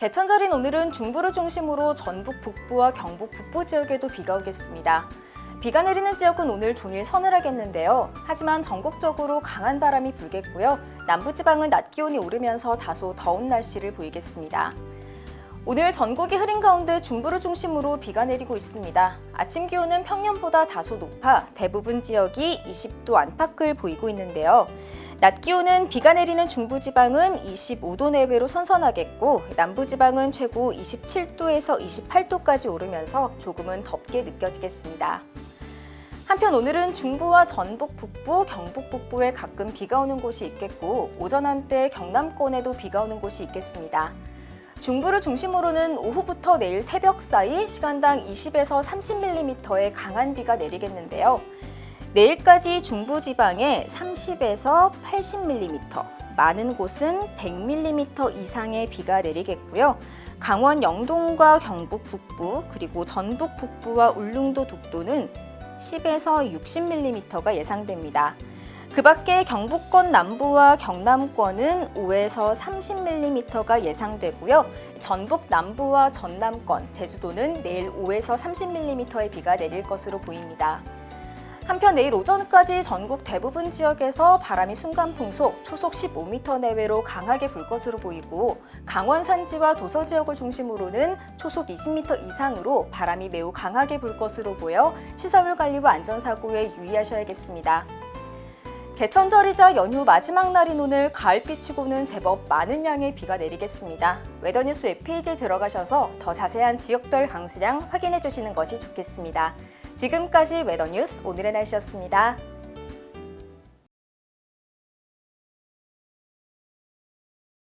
개천절인 오늘은 중부를 중심으로 전북 북부와 경북 북부 지역에도 비가 오겠습니다. 비가 내리는 지역은 오늘 종일 서늘하겠는데요. 하지만 전국적으로 강한 바람이 불겠고요. 남부지방은 낮 기온이 오르면서 다소 더운 날씨를 보이겠습니다. 오늘 전국이 흐린 가운데 중부를 중심으로 비가 내리고 있습니다. 아침 기온은 평년보다 다소 높아 대부분 지역이 20도 안팎을 보이고 있는데요. 낮 기온은 비가 내리는 중부지방은 25도 내외로 선선하겠고 남부지방은 최고 27도에서 28도까지 오르면서 조금은 덥게 느껴지겠습니다. 한편 오늘은 중부와 전북 북부, 경북 북부에 가끔 비가 오는 곳이 있겠고 오전 한때 경남권에도 비가 오는 곳이 있겠습니다. 중부를 중심으로는 오후부터 내일 새벽 사이 시간당 20에서 30mm의 강한 비가 내리겠는데요. 내일까지 중부 지방에 30에서 80mm, 많은 곳은 100mm 이상의 비가 내리겠고요. 강원 영동과 경북 북부, 그리고 전북 북부와 울릉도 독도는 10에서 60mm가 예상됩니다. 그 밖에 경북권 남부와 경남권은 5에서 30mm가 예상되고요. 전북 남부와 전남권, 제주도는 내일 5에서 30mm의 비가 내릴 것으로 보입니다. 한편 내일 오전까지 전국 대부분 지역에서 바람이 순간 풍속 초속 15m 내외로 강하게 불 것으로 보이고 강원 산지와 도서 지역을 중심으로는 초속 20m 이상으로 바람이 매우 강하게 불 것으로 보여 시설물 관리와 안전사고에 유의하셔야겠습니다. 개천절이자 연휴 마지막 날인 오늘 가을빛이고는 제법 많은 양의 비가 내리겠습니다. 웨더뉴스 웹페이지에 들어가셔서 더 자세한 지역별 강수량 확인해 주시는 것이 좋겠습니다. 지금까지 웨더뉴스 오늘의 날씨였습니다.